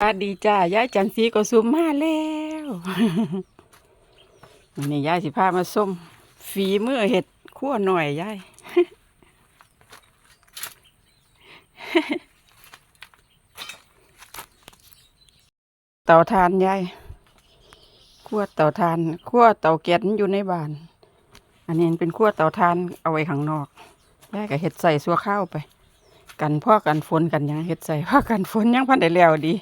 สวัสดีจ้ายายจันทรีก็ซุมมาแล้วนนี้ยายสิพามาส้มฝีมือเห็ดขั้วหน่อยยายเต่าทานยายขั้วเต่าทานขั้วเต่าแก๊สอยู่ในบ้าน อันนี้เป็นขั้วเต่าทานเอาไว้ข้างนอกยายก็เห็ดใส่สัวข้าวไป กันพ่อกันฝนกันยังเห็ดใส่พ่อกันฝนยังพันได้แล้วดี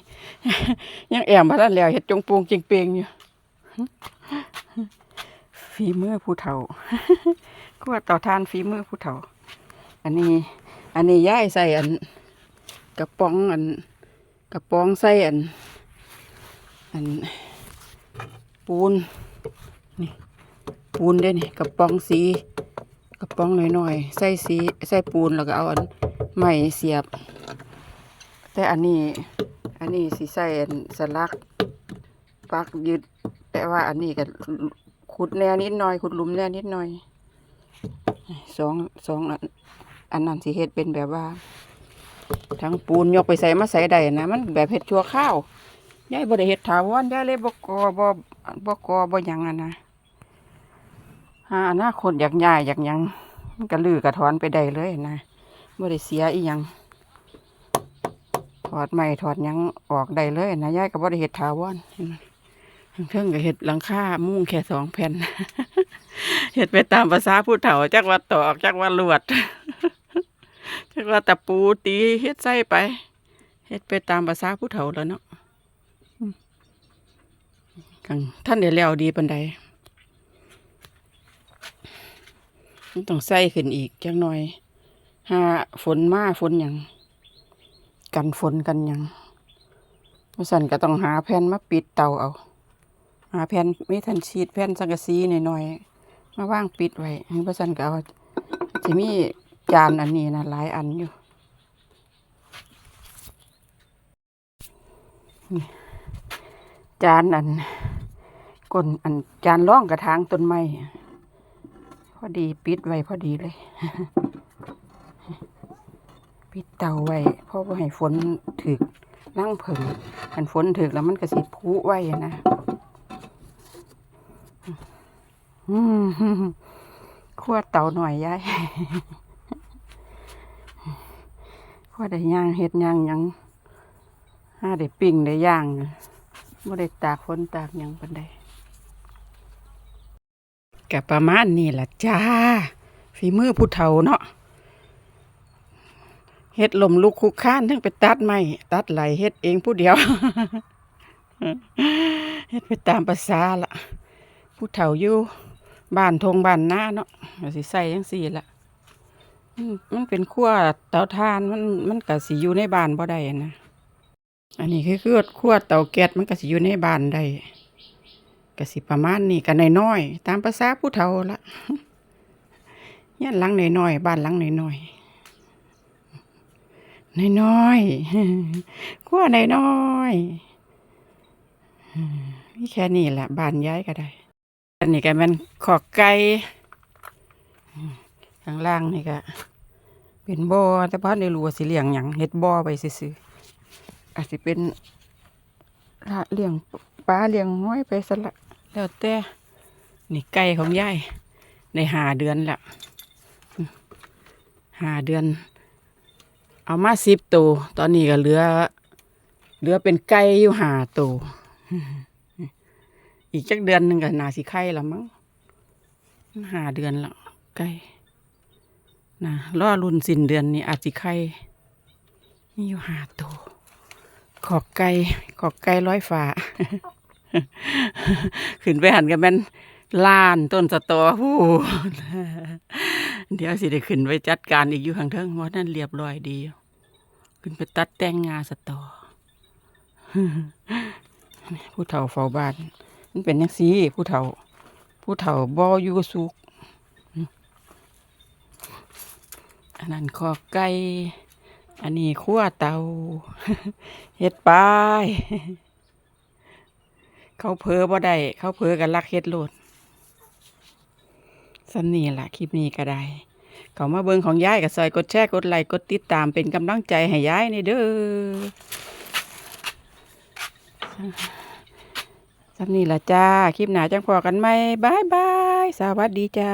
ยังแอมมาแล้วแล้วเห็ดจงปูงจิงเปงอยู่ฝีมือผู้เฒ่าก็ว่าต่อทานฝีมือผู้เฒ่า อันนี้ อันนี้ย้ายใส่อัน กระป๋องอัน กระป๋องใส่อัน อัน ปูนนี่ปูนเด้นี่กระป๋องสี กระป๋องหน่อยๆใส่สีใส่ปูนแล้วก็เอาอัน ไม้เสียบ แต่อันนี้ อันนี้สิใส่สลักปักยึด แต่ว่าอันนี้ก็ขุดแน่นิดหน่อย ขุดหลุมแน่นิดหน่อยสองสองอันนั้นสิเฮ็ดเป็นแบบว่า ทั้งปูนยกไปใส่มาใส่ได้นะมันแบบเฮ็ดชั่วข้าวยายบ่ได้เฮ็ดถาวรยายเลยบ่กอบ่บ่กอบ่หยังอะนะหาอนาคตอยากย้ายอยากยังมันก็ลือกระถอนไปได้เลยนะ บ่ได้เสียอีหยังถอดไม้ถอดยังออกได้เลยนะยายก็บ่ได้เฮ็ดถาวรเห็นไหมเพิ่งก็เห็ดหลังคามุ้งแค่สองแผ่นเห็ดไปตามภาษาผู้เฒ่าจักว่าตอกจักว่าลวดจักว่าตะปูตีเฮ็ดไส้ไปเฮ็ดไปตามภาษาผู้เฒ่าแล้วเนาะกังท่านได้แล้วดีปันใดต้องใส่ขึ้นอีกจักหน่อย หาฝนมาฝนหยังกันฝนกันหยังพราสันก็ต้องหาแผ่นมาปิดเตาเอา หาแผ่นไมีทันชีดแผ่นสังกะสีหน่อยๆมาว่างปิดไว้ให้พระสันก็เอาจะมีจานอันนี้นะหลายอันอยู่จานอันก้นอันจานร่องกระถางต้นไม้พอดีปิดไว้พอดีเลย ปิดเตาไว้เพราะว่าให้ฝนถึกนั่งเผิงอันฝนถึกแล้วมันก็สิพุไว้นะขั้วเตาหน่อยยายขั้วได้ย่างเห็ดย่างยังห้าได้ปิ้งได้ย่างไม่ได้ตากฝนตากยังปันใดกับประมาณนี้ล่ะจ้าฝีมือผู้เฒ่าเนาะ เฮ็ดลมลุกคุกค้านทั้งไปตัดไม้ตัดไหลเฮ็ดเองผู้เดียวเฮ็ดไปตามภาษาละผู้เฒ่าอยู่บ้านทงบ้านนาเนาะก็สิใส่จังซี่ละมันเป็นขั้วเตาถ่านมันมันก็สิอยู่ในบ้านบ่ได้นะอันนี้คือคือขั้วเตาแก๊สมันก็สิอยู่ในบ้านได้ก็สิประมาณนี้ก็น้อยๆตามภาษาผู้เฒ่าละยันหลังน้อยๆบ้านหลังน้อยๆ น้อยๆขั้วน้อยๆมีแค่นี้แหละบานย้ายก็ได้ อันนี้ก็มันขอกไก่ข้างล่างนี่ก็เป็นบ่อแต่พ่อในรู้ว่าสิเหลี้ยงหยังเฮ็ดบ่อไปซื่ออาจสิเป็นละเลี้ยงปลาเลี้ยงห้อยไปสละแล้วแต่นี่ไก่ของยายในหาเดือนละหาเดือน เอามาสิบตัว ตอนนี้ก็เหลือ เหลือเป็นไก่อยู่หาตัว อีกจักเดือนหนึ่งก็นาสิไข่ละมั้งหาเดือนและไก่นะรอรุ่นสิ้นเดือนนี้อาจสิไข่มีอยู่หาตัว ขอกไก่ ขอกไก่ร้อยฝา ขึ้นไปหันกันแม่น ล้านต้นสตอผู้เดี๋ยวสิได้ขึ้นไปจัดการอีกอยู่ข้างเทิงว่านั่นเรียบร้อยดี ขึ้นไปตัดแต่งงาสตอผู้เฒ่าเฝ้าบ้านมันเป็นยังสีผู้เฒ่า ผู้เฒ่าบ่อยู่สุกอันนั้นคอไก่อันนี้ขั้วเตาเฮ็ดไปเขาเพอบ่ได้เขาเพอกันลักเฮ็ดโลด สำนี่ล่ะคลิปนี้ก็ได้เขามาเบิ่งของยายกับซอยกดแชร์กดไลค์กดติดตามเป็นกำลังใจให้ยายในเด้อสำนี่ละจ้า คลิปหนาจังพอกันไหมบายบาย สวัสดีจ้า